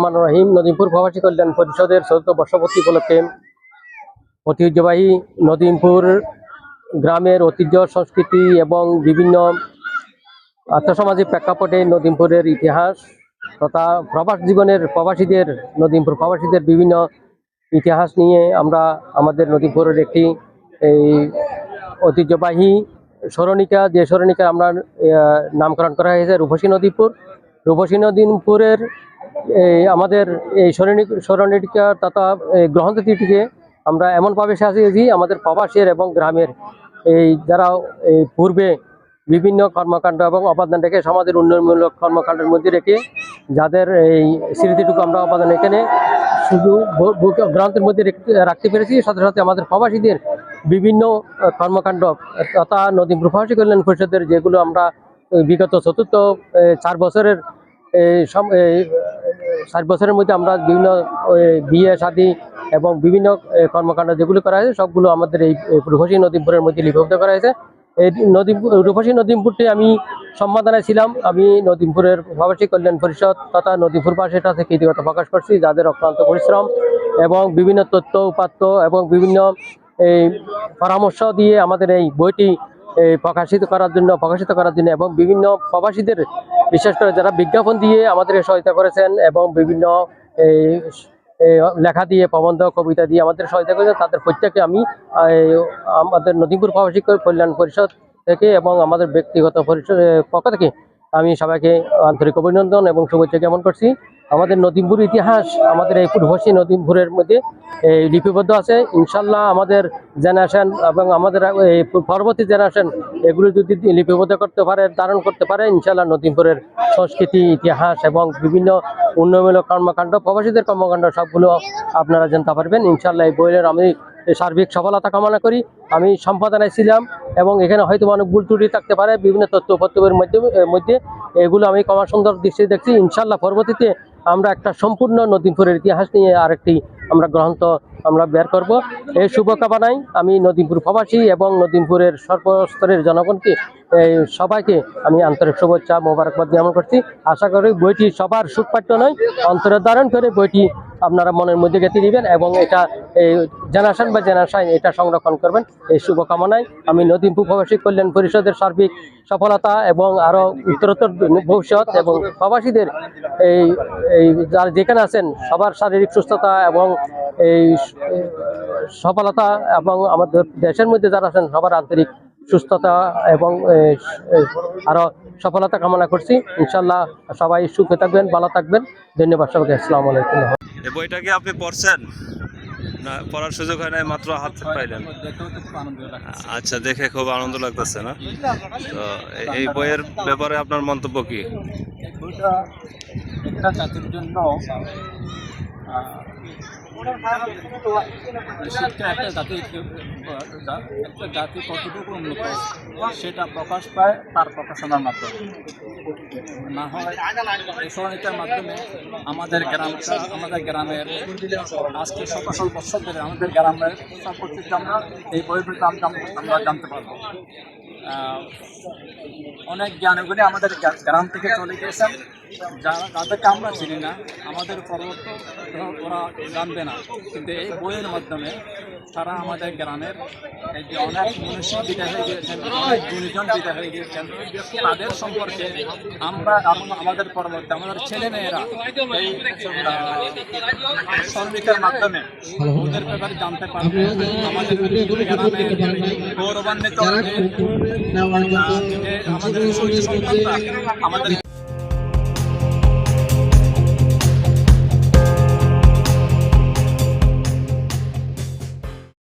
রহমান রহিম নদীমপুর প্রবাসী কল্যাণ পরিষদের চতুর্থ বর্ষপূর্তি উপলক্ষে ঐতিহ্যবাহী নদীমপুর গ্রামের ঐতিহ্য, সংস্কৃতি এবং বিভিন্ন আর্থসামাজিক প্রেক্ষাপটে নদীমপুরের ইতিহাস তথা প্রবাস জীবনের প্রবাসীদের, নদীমপুর প্রবাসীদের বিভিন্ন ইতিহাস নিয়ে আমরা আমাদের নদীমপুরের একটি এই ঐতিহ্যবাহী স্মরণিকা, যে স্মরণিকা আমরা নামকরণ করা হয়েছে রূপসী নদীপুর রূপসী নদীপুরের এই আমাদের এই স্মরণিক স্মরণিকা তথা এই গ্রহণতিথিটিকে আমরা এমনভাবে সাজিয়েছি, আমাদের প্রবাসের এবং গ্রামের। এই যারা এই পূর্বে বিভিন্ন কর্মকাণ্ড এবং অবদান রেখে সমাজের উন্নয়নমূলক কর্মকাণ্ডের মধ্যে রেখে যাদের এই স্মৃতিটুকু আমরা অবদান এখানে শুধু গ্রন্থের মধ্যে রেখে- রাখতে পেরেছি, সাথে সাথে আমাদের প্রবাসীদের বিভিন্ন কর্মকাণ্ড তথা নদী প্রবাসী কল্যাণ পরিষদের যেগুলো আমরা বিগত চতুর্থ চার বছরের চার বছরের মধ্যে আমরা বিভিন্ন বিয়ে, শাদী এবং বিভিন্ন কর্মকাণ্ড যেগুলো করা হয়েছে, সবগুলো আমাদের এই রূপসী নদীপুরের মধ্যে লিপিবদ্ধ করা হয়েছে। এই নদী, রূপসী নদীমপুরটি আমি সম্মাননায় ছিলাম। আমি নদীমপুরের প্রবাসী কল্যাণ পরিষদ তথা নদীপুর থেকে ইতিগত প্রকাশ করছি, যাদের অক্লান্ত পরিশ্রম এবং বিভিন্ন তথ্য, উপাত্ত এবং বিভিন্ন এই পরামর্শ দিয়ে আমাদের এই বইটি প্রকাশিত করার জন্য, প্রকাশিত করার জন্য এবং বিভিন্ন প্রবাসীদের বিশেষ করে যারা বিজ্ঞাপন দিয়ে আমাদের সহায়তা করেছেন এবং বিভিন্ন, এই লেখা দিয়ে, প্রবন্ধ, কবিতা দিয়ে আমাদের সহায়তা করেছেন, তাদের প্রত্যেককে আমি আমাদের নদীপুর প্রবাসী কল্যাণ পরিষদ থেকে এবং আমাদের ব্যক্তিগত পরিষদ পক্ষ থেকে আমি সবাইকে আন্তরিক অভিনন্দন এবং শুভেচ্ছা জ্ঞাপন করছি। আমাদের নদীমপুর ইতিহাস, আমাদের এই পূর্বশী নদীমপুরের মধ্যে এই লিপিবদ্ধ আছে। ইনশাল্লাহ আমাদের জেনারেশন এবং আমাদের এই পরবর্তী জেনারেশন এগুলো যদি লিপিবদ্ধ করতে পারে, ধারণ করতে পারে, ইনশাল্লাহ নদীমপুরের সংস্কৃতি, ইতিহাস এবং বিভিন্ন উন্নয়নমূলক কর্মকাণ্ড, প্রবাসীদের কর্মকাণ্ড সবগুলো আপনারা জানতে পারবেন। ইনশাল্লাহ এই বইয়ের আমি সার্বিক সফলতা কামনা করি। আমি সম্পাদনায় ছিলাম এবং এখানে হয়তো অনেক ভুল ত্রুটি থাকতে পারে, বিভিন্ন তথ্য উপত্যবের মধ্যে মধ্যে এগুলো আমি কমা সুন্দর দৃষ্টি দেখছি। ইনশাল্লাহ পরবর্তীতে আমরা একটা সম্পূর্ণ নদীপুরের ইতিহাস নিয়ে আরেকটি আমরা গ্রন্থ আমরা বের করব। এই শুভকামনায় আমি নদীপুর প্রবাসী এবং নদীপুরের সর্বস্তরের জনগণকে, এই সবাইকে আমি আন্তরিক শুভেচ্ছা, মোবারকবাদ জ্ঞাপন করছি। আশা করি বইটি সবার সুখপাঠ্য নয়। অন্তরের ধারণ করে বইটি আপনারা মনের মধ্যে গেঁথে দিবেন এবং এটা এই জেনারেশন বা জেনারেশন এটা সংরক্ষণ করবেন। এই শুভকামনায় আমি নদীমপুর প্রবাসী কল্যাণ পরিষদের সার্বিক সফলতা এবং আরও উত্তরোত্তর ভবিষ্যৎ এবং প্রবাসীদের এই এই যারা যেখানে আছেন সবার শারীরিক সুস্থতা এবং এই সফলতা এবং আমাদের দেশের মধ্যে যারা আছেন সবার আন্তরিক সুস্থতা এবং এই, সফলতা কামনা করছি। ইনশাল্লাহ সবাই সুখে থাকবেন ভালো থাকবেন। ধন্যবাদ সবাইকে। আসসালামু আলাইকুম। এই বইটা কি আপনি পড়ছেন? না, পড়ার সুযোগ হয় নাই, মাত্র হাত পাইলেন। আচ্ছা দেখে খুব আনন্দ লাগতেছে না? তো এই- বইয়ের ব্যাপারে আপনার মন্তব্য কি? বইটা জন্য শিক্ষা একটা জাতি একটা জাতি কতটুকু উন্নত, সেটা প্রকাশ পায় তার প্রকাশনার মাধ্যমে। না হয় স্মরণিকার মাধ্যমে আমাদের গ্রামটা, আমাদের গ্রামের আজকে শত বছর ধরে আমাদের গ্রামের আমরা এই বইয়ের আমরা জানতে পারব। অনেক জ্ঞানীগুলি আমাদের গ্রাম থেকে চলে গিয়েছেন। যারা তাদেরকে আমরা চিনি না, আমাদের পরবর্তী ওরা জানবে না। কিন্তু এই বইয়ের মাধ্যমে তারা আমাদের গ্রামের এই অনেক মনীষী বিদায় হয়ে গিয়েছেন, অনেক গুণীজন বিদায় হয়ে গিয়েছেন। তাদের সম্পর্কে আমরা আমাদের পরবর্তী আমাদের ছেলে মেয়েরা এই শ্রমিকের মাধ্যমে ওদের ব্যাপারে জানতে পারবে। আমাদের গ্রামের গৌরবান্বিত যে আমাদের আমাদের